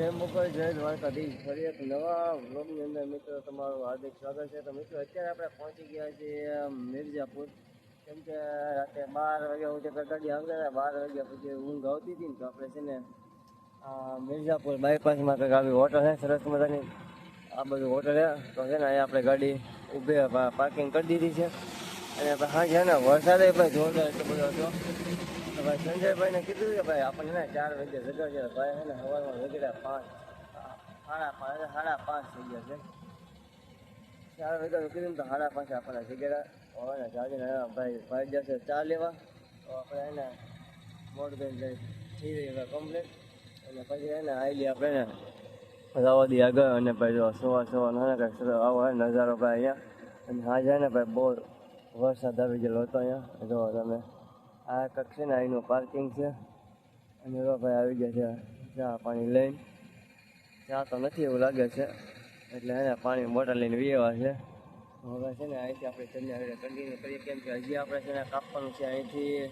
જય મુકલ, જય દ્વારકાધીશ. ફરી એક નવા વ્લોગની અંદર મિત્રો તમારું હાર્દિક સ્વાગત છે. તો મિત્રો, અત્યારે આપણે પહોંચી ગયા છીએ મિર્જાપુર કેમ કે રાતે બાર વાગ્યા સુધી જે ગાડી હતા. બાર વાગ્યા પછી ઊંઘ આવતી હતી ને તો આપણે છે ને મિર્ઝાપુર બાયપાસમાં કંઈક આવી હોટલ છે સરસ મજાની. આ બધું હોટલ છે. તો છે ને, અહીંયા આપણે ગાડી ઊભી પાર્કિંગ કરી દીધી છે. અને હા, છે ને, વરસાદે પણ જોરદાર એટલો બધો હતો. તો ભાઈ કીધું કે ભાઈ આપણને ચાર વાગે જગાડશે ભાઈ એને સવારમાં વગેરે પાંચ, સાડા પાંચ સાડા પાંચ થઈ છે. ચાર વાગ્યા કીધું તો સાડા પાંચ આપણને જગ્યા હવે ને જાગીને ભાઈ ભાઈ જશે ચા લેવા. તો આપણે એને મોડ બેન જઈ થઈ રહી કમ્પ્લીટ અને પછી એને આવેલી આપણે દઈએ આગળ અને ભાઈ જો સવા નાના ના કંઈક આવો નજારો ભાઈ અહીંયા. અને હા જાય ને ભાઈ બહુ વરસાદ આવી ગયેલો હતો અહીંયા. જો તમે આ કંઈક છે ને અહીંનું પાર્કિંગ છે. અને જો ભાઈ આવી ગયા છે ચા પાણી લઈને. ચા તો નથી એવું લાગે છે, એટલે એને પાણી બોટલ લઈને વીએવા છે. હવે છે ને અહીંથી આપણે ચંદ્ર કન્ટિન્યુ કરીએ, કેમ કે હજી આપણે છે ને કાપવાનું છે અહીંથી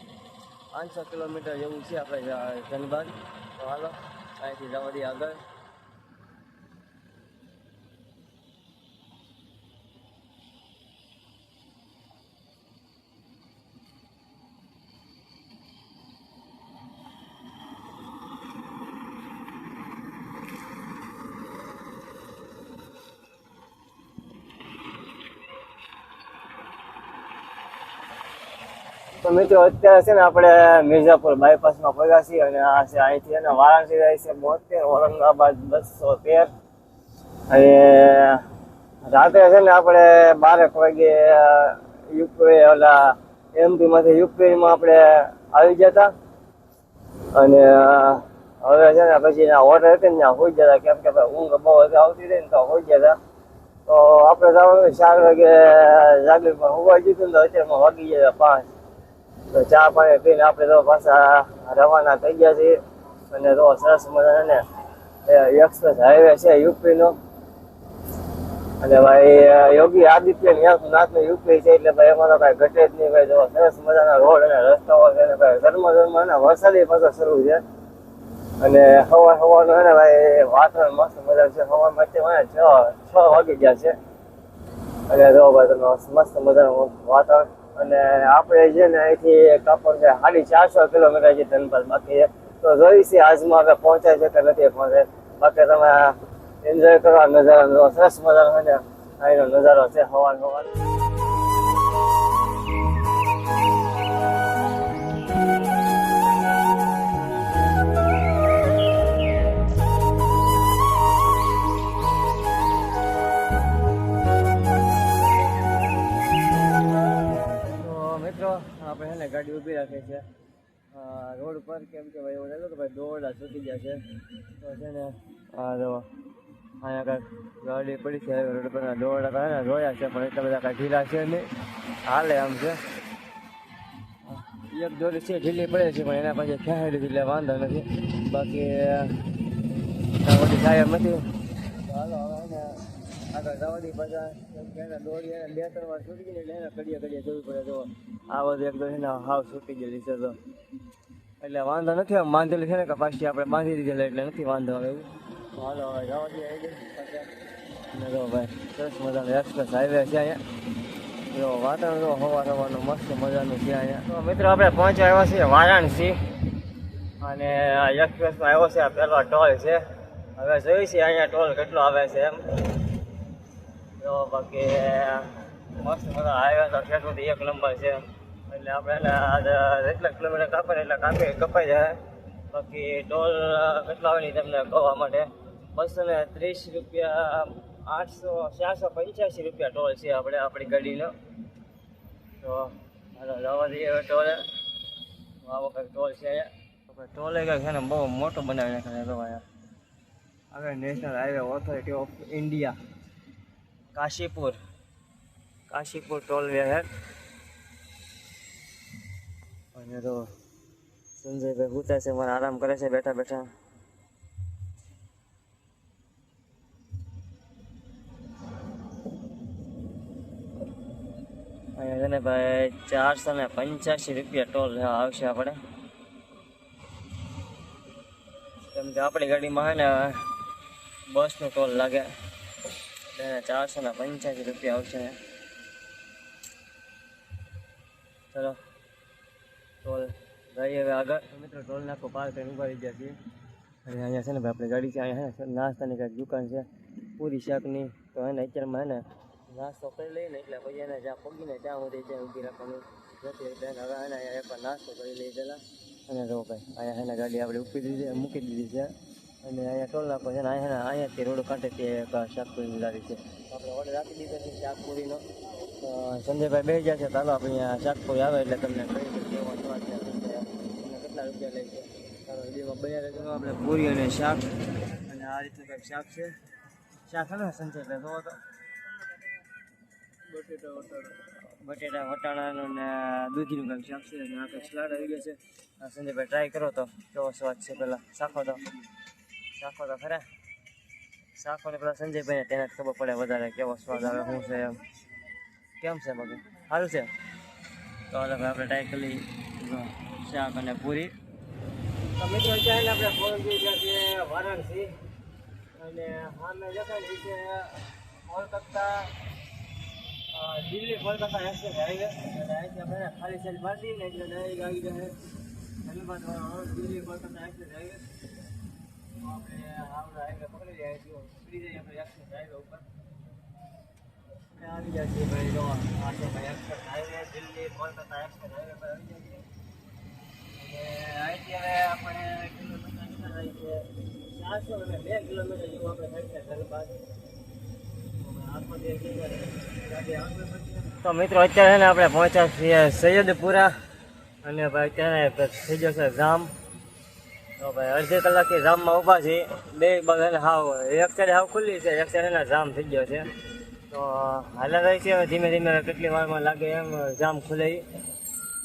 પાંચસો કિલોમીટર જેવું છે આપણે ધનબાદ તો હાલો, અહીંથી જવા દઈએ આગળ. તો મિત્રો, અત્યારે છે ને આપણે મિર્ઝાપુર બાયપાસમાં પગ્યા છીએ અને આ છે અહીંથી અને વારાણસી જાય છે બોતેર, ઔરંગાબાદ બસો તેર. અને રાત્રે છે ને આપણે બારેક વાગે યુપી ઓલા એમપીમાંથી યુપીમાં આપણે આવી ગયા હતા. અને હવે છે ને પછી હોટલ હતી ને ત્યાં હોઈ જતા કેમ કે ઊંઘ બહુ હતી આવતી હતી ને તો હોઈ જતા તો આપણે ચાર વાગે જાગીર પર હોવા જીતું ને તો અત્યારમાં વાગી ગયા પાંચ. તો ચા પાણી પીને આપણે તો પાછા રવાના થઈ ગયા છીએ. અને તો સરસ મજાને એક્સપ્રેસ હાઈવે છે યુપીનો. અને ભાઈ યોગી આદિત્ય નાથનો યુપી છે એટલે ભાઈ એમાં તો ઘટે જ નહીં ભાઈ. જો સરસ મજાના રોડ અને રસ્તાઓ છે ને ભાઈ ધર્મ ધર્મ અને વરસાદી પાછો શરૂ છે. અને હવા, હવાનું છે ને ભાઈ વાતાવરણ મસ્ત મજા છે. હવામાં અત્યારે છ છ વાગી ગયા છે. અને જો ભાઈ, તમે મસ્ત મજાનું વાતાવરણ અને આપણે છે ને અહીંથી કાપડ છે સાડી ચારસો કિલોમીટર છે ધનબાદ બાકી તો જોઈ છે, આજમાં આપણે પહોંચાય છે કે નથી પહોંચે બાકી તમે એન્જોય કરવા નજારો સરસ મજાનો છે અહીંનો નજારો છે હવાનો હવા ગાડી ઊભી રાખે છે. રોડ પર કેમ કે ભાઈ એવું લાગ્યું કે ભાઈ દોરડા છૂટી ગયા છે. તો છે ને, આ જો, અહીંયા કાંઈક ગાડી પડી છે, રોડ પર દોરડા કાંઈ જોયા છે, પણ એટલા બધા કાંઈ ઢીલા છે નહીં. હાલે આમ છે. એક દોરી છે, ઢીલી પડે છે, પણ એના પછી ખેંચી એટલે વાંધો નથી. બાકી સાહેબ નથી. હાલો હવે આગળ જવા દઈએ પાછા એને એને બે ત્રણ વાર છૂટી એને કડીએ કડીએ જવું પડે તો આ બધું એકદમ છે ને હાવ છૂટી ગયેલી છે તો. એટલે વાંધો નથી, આમ બાંધેલી છે ને કે પાછી આપણે બાંધી દીધેલા એટલે નથી વાંધો આવે એવું. હાલો, હવે ભાઈ, સરસ મજાનો એક્સપ્રેસ હાઈવે છે અહીંયા. જો વાતાવરણ તો હવા હવાનું મસ્ત મજાનું છે અહીંયા. તો મિત્રો, આપણે પહોંચ્યા આવ્યા છીએ વારાણસી. અને આ એક્સપ્રેસમાં આવ્યો છે આ પહેલો ટોલ છે. હવે જોઈ છે અહીંયા ટોલ કેટલો આવે છે એમ. જો બાકી મસ્ત મજા હાઈવે તો ખેડૂત એક નંબર છે. એટલે આપણે જેટલા કિલોમીટર કાપે એટલે કાપી કપાઈ જાય. બાકી ટોલ કેટલો આવે તમને કહવા માટે. બસો ને ત્રીસ રૂપિયા, આઠસો, ચારસો પંચ્યાસી રૂપિયા ટોલ છે આપણે, આપણી ગાડીનો. તો હાલો, જવા દઈએ ટોલે. આ વખત ટોલ છે ટોલે કંઈક છે ને, બહુ મોટો બનાવી નાખે તો આગળ national highway authority of India Kashipur. Kashipur toll વેર અને તો સંજયભાઈ પૂછે છે, મને આરામ કરે છે, બેઠા બેઠા. અહીંયા છે ને ભાઈ ચારસો ને પંચ્યાસી રૂપિયા ટોલ આવશે આપણે. કેમ કે આપણી ગાડીમાં છે ને બસનું ટોલ લાગે. એને ચારસો ને પંચ્યાસી રૂપિયા આવશે. ચલો. ટોલ. જઈએ હવે આગળ. મિત્રો, ટોલ નાખો, પાર કરીને ઊભા રહી ગયા છીએ. અને અહીંયા છે ને ભાઈ, આપણી ગાડી છે, અહીંયા છે નાસ્તાની કાંઈક દુકાન છે. પૂરી શાકની. તો એને અત્યારમાં એને નાસ્તો કરી લઈએ ને, એટલે પછી એને જ્યાં પગીને ત્યાં સુધી ત્યાં ઊભી રાખવાનું નથી. એટલે હવે એને એકવાર નાસ્તો કરી લઈ પહેલાં. અને જો ભાઈ, અહીંયા એને ગાડી આપણે ઉપી દીધી મૂકી દીધી છે. અને અહીંયા ટોલ નાખો છે ને અહીંયા અહીંયાથી રોડ કાંઠે તે એક શાકપુરી લાવી છે. આપણે ઓર્ડર આપી દીધો છે શાકપુરીનો. સંજયભાઈ બે ગયા છે ચાલો આપણે અહીંયા શાકપુરી આવે એટલે તમને કહી દઉં કેવો સ્વાદ છે તમને કેટલા રૂપિયા લે છે? ચાલો વિડીયોમાં બન્યા રહેજો. આપણે પૂરી અને શાક. અને આ રીતનું કંઈક શાક છે. શાક હે ને સંજયભાઈ જોવો તો. બટેટા વટાણાનું ને દૂધીનું કંઈક શાક છે. અને આ કંઈક સલાડ આવી ગયો છે. સંજયભાઈ ટ્રાય કરો તો કેવો સ્વાદ છે પહેલાં. શાખો તો. શાખો તો ખરા. શાખો ને પેલા સંજયભાઈને તેને ખબર પડે વધારે કેવો સ્વાદ આવે, શું છે એમ. કેમ છે બધું સારું છે? તો હવે આપણે ટ્રાય કરી શાક અને પૂરી. તો મિત્રો અત્યારે આપણે વારાણસી અને સામે દેખાય છે કોલકાતા દિલ્હી કોલકાતા એક્સપ્રેસ હાઈવે અને અહીંથી આપણે ખાલી સાઈડ મારી ને એટલે ડાયરેક્ટ આવી જાય. ધન્યવાદ દિલ્હી કોલકાતા એક્સપ્રેસ હાઈવે આવી જાય છે ચારસો અને આપણે છે તો મિત્રો, અત્યારે છે આપણે પહોંચ્યા છીએ સૈયદપુરા અને અત્યારે થઈ જશે છે જામ તો ભાઈ અડધી કલાકથી જામમાં ઊભા છીએ બે બધાને હાવ એક સાઈડ હાવ ખુલ્લી છે એક સાઈડ એના જામ થઈ ગયો છે તો હાલા રહી છે હવે ધીમે ધીમે કેટલી વારમાં લાગે એમ જામ ખુલે ઈ.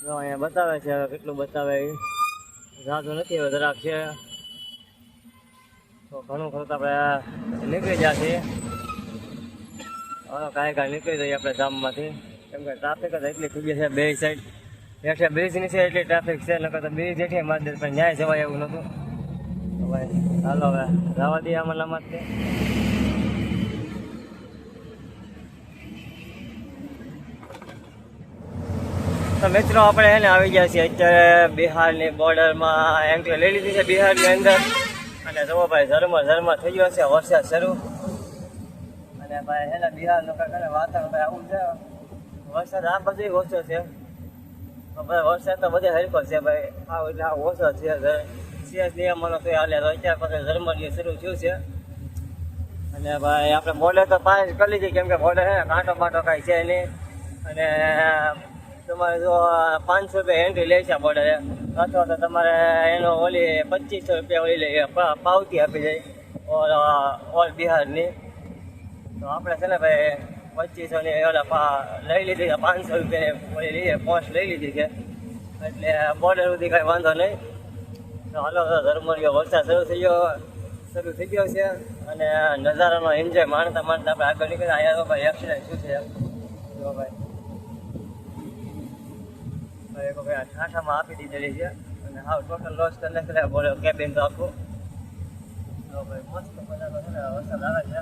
જો અહીંયા બતાવે છે હવે કેટલું બતાવે એ જાતું નથી હવે જરાક છે તો ઘણું ખરું તો આપણે નીકળી ગયા છીએ હવે કાંઈ કાંઈ નીકળી જઈએ આપણે જામમાંથી કેમ કે ટ્રાફિક જ એટલી થઈ ગઈ છે બે સાઈડ હેઠે બ્રિજ નીચે એટલી ટ્રાફિક છે, નકર તો બ્રિજ હેઠે દે પણ ન્યાય જવાય એવું નહોતું ભાઈ ચાલો હવે જવા દઈએ આમાં લામાં તે મિત્રો, આપણે એને આવી ગયા છીએ અત્યારે બિહારની બોર્ડરમાં એન્ટ્રી લઈ લીધી છે બિહારની અંદર. અને જુઓ ભાઈ, ઝરમર ઝરમર થઈ ગયો છે, વરસાદ શરૂ. અને ભાઈ હેલા બિહાર લોકો કરે વાતાવરણ ભાઈ આવું છે. વરસાદ આ બધું ઓછો છે. ભાઈ વરસાદ તો બધે હરખો છે ભાઈ. આવ એટલે આ ઓછો છે સીએસ નિયમોનો તો હાલે. તો અત્યારે પછી ઝરમર શરૂ થયું છે. અને ભાઈ, આપણે મોડે તો પાંચ કરી લીધી કેમ કે છે ને કાંટો બાંટો કાંઈ છે નહીં. અને તમારે જો પાંચસો રૂપિયા એન્ટ્રી લે છે મોડે અથવા તો તમારે એનો ઓલી પચીસો રૂપિયા ઓલી લે પા- પાવતી આપી જાય ઓલ ઓલ બિહારની. તો આપણે છે ને ભાઈ પચીસો ની ઓલા લઈ લીધી છે, પાંચસો રૂપિયા પોસ્ટ લઈ લીધી છે. એટલે બોર્ડર સુધી કાંઈ વાંધો નહીં. હાલો ધર્મરીઓ વરસાદ શરૂ થઈ ગયો, શરૂ થઈ ગયો છે. અને નજારાનો એન્જોય માણતા માણતા આપણે આગળ નીકળ્યા. અહીંયા ભાઈ એક્સિડન્ટ શું છે? જો ભાઈ. ભાઈ ઠાઠામાં આપી દીધેલી છે. અને હાવ ટોટલ લોસ કરી નાખેલા બોલો કેબિન તો આખું. ભાઈ, મસ્ત મજાનો વરસાદ આવે છે.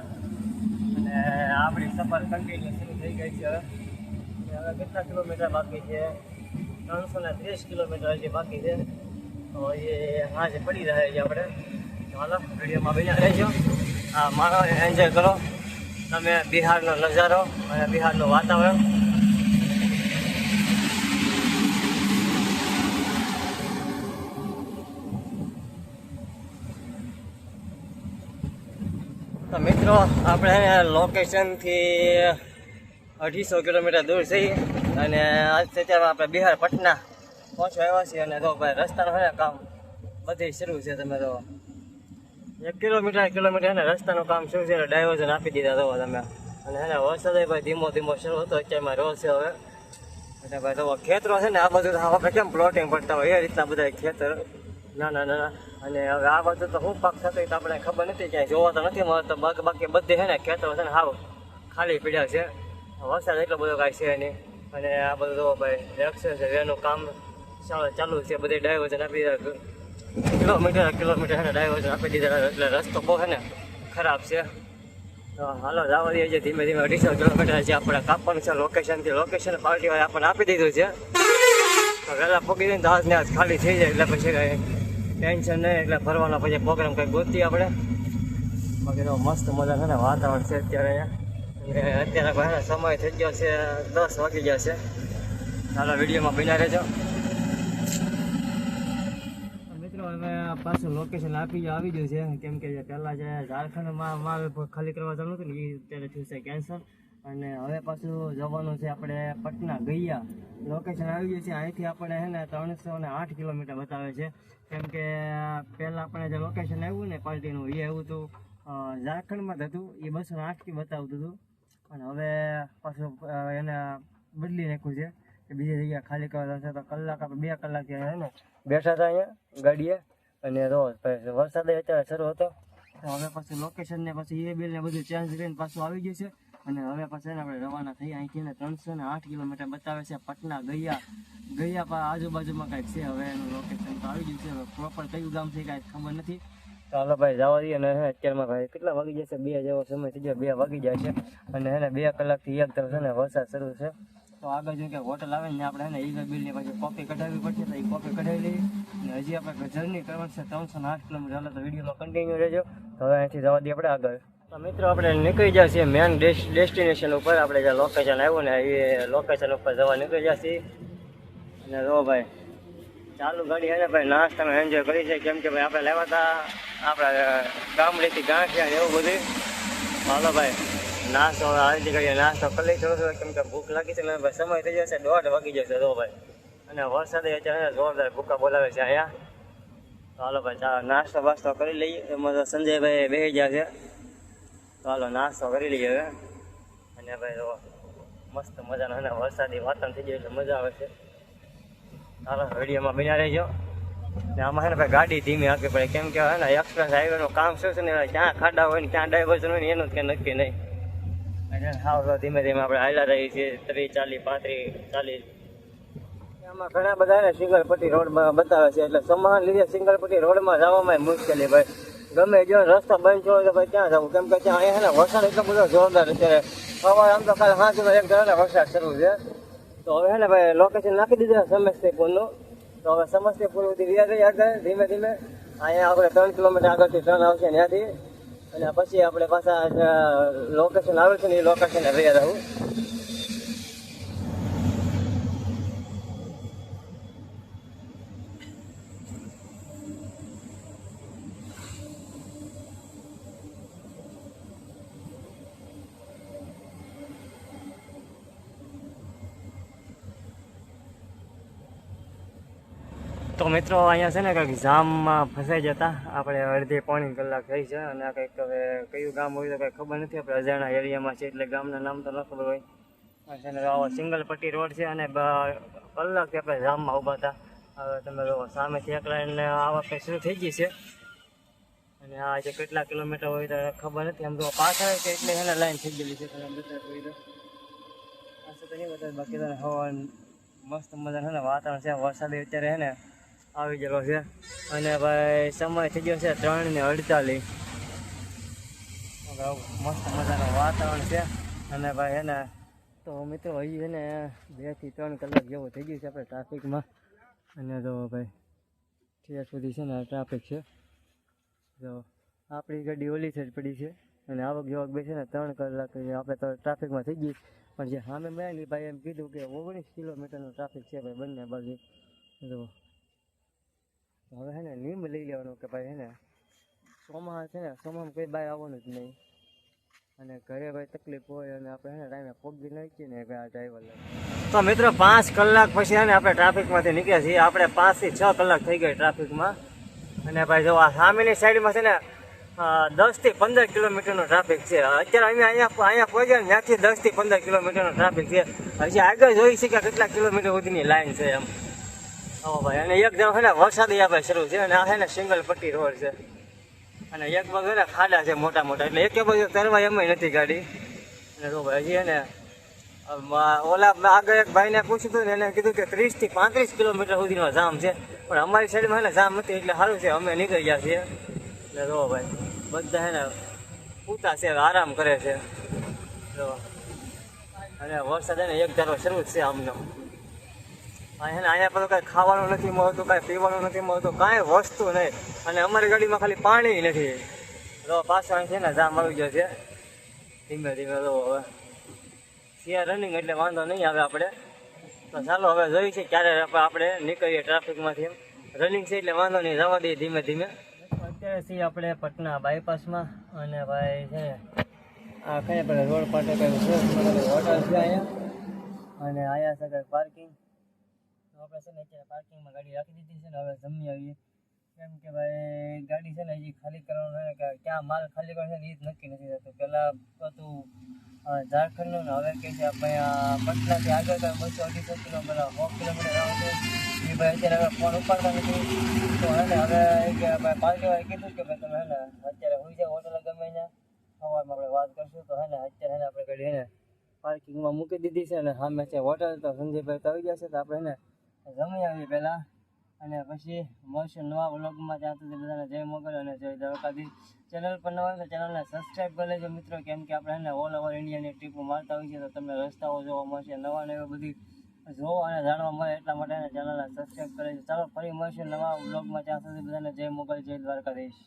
અને આપણી સફર કન્ટિન્યુ શરૂ થઈ ગઈ છે. હવે હવે કેટલા કિલોમીટર બાકી છે? ત્રણસો ને ત્રીસ કિલોમીટર હજી બાકી છે. તો એ હાજે પડી રહે છે આપણે. ચાલો, વિડીયોમાં બન્યા રહેજો. હા, મારો એન્જોય કરો. તમે બિહારનો નજારો અને બિહારનું વાતાવરણ તો મિત્રો, આપણે લોકેશનથી અઢીસો કિલોમીટર દૂર છીએ અને આજ અત્યારે આપણે બિહાર પટના પહોંચવા આવ્યા છીએ અને તો ભાઈ રસ્તાનું ને કામ બધે શરૂ છે તમે તો એક કિલોમીટર કિલોમીટર અને ને રસ્તાનું કામ શું છે ડાયવર્ઝન આપી દીધા તો તમે. અને એને ને વરસાદ ભાઈ ધીમો ધીમો શરૂ હતો, અત્યારમાં રોજ છે હવે. એટલે ભાઈ તો ખેતરો છે ને, આ બધું આપણે કેમ પ્લોટિંગ પડતા હોય? એ રીતના બધા ખેતર. નાના નાના. અને હવે આ બધું તો શું પાક થતો તો આપણે ખબર નથી ક્યાંય જોવા તો નથી મળતો. બાકી બાકી બધે છે ને ખેતરો છે ને હાવ ખાલી પીડ્યા છે. વરસાદ એટલો બધો કાંઈ છે નહીં. અને આ બધું તો ભાઈ રેક્સર છે એનું કામ ચાલુ છે. બધે ડાયવર્ઝન આપી દીધા. કિલોમીટર કિલોમીટર છે ને ડાયવર્ઝન આપી દીધા. એટલે રસ્તો બહુ છે ને ખરાબ છે. તો હાલો, જવા દઈએ છે ધીમે ધીમે. અઢીસો કિલોમીટર છે આપણે કાપવાનું છે લોકેશનથી લોકેશન પાર્ટી વાળા આપણને આપી દીધું છે. વહેલા પગી દઈને તો આજ ને આજ ખાલી થઈ જાય. એટલે પછી કાંઈ ટેન્શન નહીં, એટલે ફરવાનો પછી પ્રોગ્રામ કંઈક ગોતી આપણે. બાકી તો મસ્ત મજા છે ને, વાતાવરણ છે અત્યારે અહીંયા. અત્યારે ભાઈ સમય થઈ ગયો છે દસ વાગી ગયા છે. ચાલો વિડીયોમાં બિના રહેજો. મિત્રો અમે પાછું લોકેશન આપી આવી ગયું છે. કેમ કે પહેલાં જે ઝારખંડમાં માલ ખાલી કરવા જવાનું હતું ને એ અત્યારે થયું છે કેન્સર અને હવે પાછું જવાનું છે આપણે પટના ગયા. લોકેશન આવી ગયું છે. અહીંથી આપણે છે ને ત્રણસો ને આઠ કિલોમીટર બતાવે છે. કેમ કે પહેલાં આપણે જે લોકેશન આવ્યું ને પાર્ટીનું એ આવ્યું હતું ઝારખંડમાં જ હતું. એ બસો આઠથી બતાવતું હતું. અને હવે પાછું એને બદલી નાખ્યું છે કે બીજી જગ્યાએ ખાલી કરવા છે તો કલાક આપણે બે કલાક છે ને બેઠા હતા અહીંયા ગાડીએ. અને રોજ વરસાદ અત્યારે શરૂ હતો. હવે પછી લોકેશન ને પછી એ બિલ ને બધું ચેન્જ કરીને પાછું આવી ગયું છે. અને હવે પછી આપણે રવાના થયા અહીંથી ને ત્રણસો ને આઠ કિલોમીટર બતાવે છે. પટના, ગયા ગયા પણ આજુબાજુમાં કાંઈક છે. હવે એનું લોકેશન તો આવી ગયું છે. હવે પ્રોપર કયું ગામ છે કાંઈ ખબર નથી. તો હાલો ભાઈ, જવા દઈએ. હે, અત્યારમાં ભાઈ કેટલા વાગી જશે? બે જેવો સમય થઈ ગયો. બે વાગી જાય છે. અને એને બે કલાકથી એક તરફ છે ને વરસાદ શરૂ છે. તો આગળ જો કે હોટલ આવે ને આપણે એને ઈગર બિલની પાછી કોપી કઢાવવી પડશે. તો એ કોપી કઢાવી લઈએ. અને હજી આપણે જર્ની કરવાની છે ત્રણસો ને આઠ કિલોમીટર. હાલો તો વિડીયોમાં કન્ટિન્યુ રહેજો. તો હવે અહીંથી જવા દઈએ આપણે આગળ. તો મિત્રો, આપણે નીકળી જાય છીએ મેન ડેસ્ટિનેશન ઉપર. આપણે જે લોકેશન આવ્યું ને, એ લોકેશન ઉપર જવા નીકળી જાય છીએ. અને જો ભાઈ, ચાલુ ગાડી હે ને ભાઈ નાસ્તાનો એન્જોય કરી છે. કેમ કે ભાઈ, આપણે લેવા હતા આપણા ગામડેથી ગાંઠિયા ને એવું બધું. હાલો ભાઈ, નાસ્તો હવે આવી કરીએ. નાસ્તો કરી લઈ થોડો થોડો, કેમ કે ભૂખ લાગી છે ને, ભાઈ, સમય થઈ જશે. દોઢ વાગી જશે તો ભાઈ. અને વરસાદ અત્યારે જોરદાર ભૂકા બોલાવે છે અહીંયા. તો હાલો ભાઈ ચાલો નાસ્તો બાસ્તો કરી લઈએ. એમાં તો સંજયભાઈ બેસી ગયા છે. હાલો, નાસ્તો કરી લઈએ હવે. અને ભાઈ જો મસ્ત મજાનો અને વરસાદી વાતાવરણ થઈ ગયું એટલે મજા આવે છે. ચાલો વિડીયોમાં બન્યા રહેજો. ને આમાં છે ને ભાઈ ગાડી ધીમી આપી પડે. કેમ કે ને એક્સપ્રેસ હાઈવેનું કામ શું છે ને ક્યાં ખાડા હોય ને, ક્યાં ડાયવર્ઝન હોય ને, એનું જ નક્કી નહીં. એટલે હાવ ધીમે ધીમે આપણે હાલ્યા રહીએ છીએ. ત્રીસ, ચાલીસ, પાંત્રીસ, ચાલીસ. આમાં ઘણા બધા સિંગલ પટ્ટી રોડમાં બતાવે છે. એટલે સમાન લીધે સિંગલ પટ્ટી રોડમાં જવામાં મુશ્કેલી ભાઈ. ગમે જો રસ્તો બંધ હોય તો ભાઈ ક્યાં જવું? કેમ કે ત્યાં અહીંયા હે ને વરસાદ એટલો બધો જોરદાર અત્યારે. સવારે આમ તો કાલે સાંજમાં એક ધારા વરસાદ શરૂ છે. તો હવે ને ભાઈ લોકેશન નાખી દીધું સમસ્તીપુરનું. તો હવે સમસ્તીપુર સુધી વ્યા ગઈ આગળ, ધીમે ધીમે. અહીંયા આપણે ત્રણ કિલોમીટર આગળથી ટ્રેન આવશે ત્યાંથી. અને પછી આપણે પાછા લોકેશન આવે છે ને એ લોકેશન રહ્યા રહું તો મિત્રો, અહીંયા છે ને કંઈક જામમાં ફસાઈ જતા આપણે અડધી પોણી કલાક થઈ છે અને આ કંઈક હવે કયું ગામ હોય તો કંઈ ખબર નથી. આપણે અજાણા એરિયામાં છે એટલે ગામના નામ તો ન ખબર હોય છે ને આવો સિંગલ પટ્ટી રોડ છે અને કલાકથી આપણે જામમાં ઊભા હતા હવે તમે જો સામેથી એક લાઈન આવક કંઈ શરૂ થઈ ગઈ છે? અને આ જે કેટલા કિલોમીટર હોય તો ખબર નથી. આમ તો પાછળ કે એટલે એને લાઈન થઈ ગયેલી છે. તમે બધા તો પાસે તો બાકી હવા મસ્ત મજા છે ને વાતાવરણ છે. વરસાદી અત્યારે છે ને આવી ગયેલો છે. અને ભાઈ, સમય થઈ ગયો છે ત્રણ ને અડતાલીસ. મસ્ત મજાનું વાતાવરણ છે. અને ભાઈ, એને તો મિત્રો, હજી છે ને બેથી ત્રણ કલાક જેવું થઈ ગયું છે આપણે ટ્રાફિકમાં અને તો ભાઈ ત્યાં સુધી છે ને ટ્રાફિક છે. તો આપણી ગાડી ઓલી જ પડી છે. અને આવક જેવાક બે છે ને ત્રણ કલાક આપણે તો ટ્રાફિકમાં થઈ ગઈ. પણ જે સામે મેં ભાઈ એમ કીધું કે ઓગણીસ કિલોમીટરનું ટ્રાફિક છે ભાઈ બંને બાજુ. તો હવે છે ને નિયમ લઈ લેવાનો કે ભાઈ હે ને સોમાં છે ને સોમાં કંઈ બહાર આવવાનું જ નહીં. અને ઘરે ભાઈ તકલીફ હોય અને આપણે છે ને ટાઈમે પગી નાખીએ ને ભાઈ આ ડ્રાઈવર તો મિત્રો પાંચ કલાક પછી છે ને આપણે ટ્રાફિકમાંથી નીકળ્યા છીએ. આપણે પાંચથી છ કલાક થઈ ગઈ ટ્રાફિકમાં અને ભાઈ જો આ સામેની સાઈડમાં છે ને દસથી પંદર કિલોમીટરનો ટ્રાફિક છે. અત્યારે અમે અહીંયા અહીંયા પહોંચ્યા ત્યાંથી દસથી પંદર કિલોમીટરનો ટ્રાફિક છે. હજી આગળ જોઈ છે કે કેટલા કિલોમીટર સુધીની લાઈન છે એમ. હા ભાઈ, અને એક જણ છે ને વરસાદી આપણે શરૂ છે અને આ છે ને સિંગલ પટ્ટી રોડ છે. અને એક બાજુ છે ખાડા છે મોટા મોટા, એટલે એક બાજુ તરવા નથી ગાડી. અને તો ભાઈ હજી ને ઓલા આગળ એક ભાઈને પૂછ્યું ને, એને કીધું કે ત્રીસ પાંત્રીસ કિલોમીટર સુધીનો જામ છે. પણ અમારી સાઈડમાં છે જામ નથી, એટલે સારું છે, અમે નીકળી ગયા છીએ. એટલે જો ભાઈ, બધા છે ને પૂતા છે આરામ કરે છે. અને વરસાદ એને એક ધારો શરૂ જ છે આમનો. અહીંયા પણ કાંઈ ખાવાનું નથી મળતું, કાંઈ પીવાનું નથી મળતું, કાંઈ વસ્તુ નહીં. અને અમારી ગાડીમાં ખાલી પાણી નથી. તો પાછળ છે ને, જામ આવી ગયો છે. ધીમે ધીમે તો હવે. શિયાળ રનિંગ એટલે વાંધો નહીં આવે આપણે. તો ચાલો, હવે જોઈ છે ક્યારે આપણે નીકળીએ ટ્રાફિકમાંથી રનિંગ છે એટલે વાંધો નહીં, જવા દઈએ ધીમે ધીમે. અત્યારે છીએ આપણે પટના બાયપાસમાં અને ભાઈ છે, આ કઈ આપણે રોડ પાટે કઈ હોટલ છે અહીંયા. અને અહીંયા છે પાર્કિંગ આપણે છે ને અત્યારે પાર્કિંગમાં ગાડી રાખી દીધી છે ને હવે જમી આવીએ. કેમ કે ભાઈ ગાડી છે ને હજી ખાલી કરવાનું છે ને કે ક્યાં માલ ખાલી કરવાનો છે ને એ જ નક્કી નથી થતું. પહેલાં હતું અ, ઝારખંડનું ને હવે કે છે આપણે આ પટનાથી આગળ કાંઈ બસો અઢીસો કિલો પેલા સો કિલોમીટર આવે છે. એ ભાઈ અત્યારે હવે ફોન ઉપાડતા નથી. તો હે ને હવે એ કે ભાઈ પાર્ટીવાળાએ કીધું કે ભાઈ તમે હે ને અત્યારે હોઈ જાઓ હોટલ ગમે ત્યાં. સવારમાં આપણે વાત કરશું. તો હે ને અત્યારે હે ને આપણે ગાડી હે ને પાર્કિંગમાં મૂકી દીધી છે અને સામે છે હોટલ. તો સંજયભાઈ તો આવી જશે તો આપણે હે ને જમી આવી પહેલાં. અને પછી મળશું નવા વ્લોગમાં ત્યાં સુધી બધાને જય મોગલ અને જય દ્વારકાધી ચેનલ પર નવા તો ચેનલને સબસ્ક્રાઈબ કરી લેજો મિત્રો. કેમ કે આપણે એને ઓલ ઓવર ઇન્ડિયાની ટ્રીપો મારતા હોઈએ તો તમને રસ્તાઓ જોવા મળશે, નવા નવી બધી જોવા અને જાણવા મળે એટલા માટે એને ચેનલને સબસ્ક્રાઈબ કરી ચાલો ફરી મળશું નવા વ્લોગમાં ત્યાં સુધી બધાને જય મોગલ, જય દ્વારકાધીશ.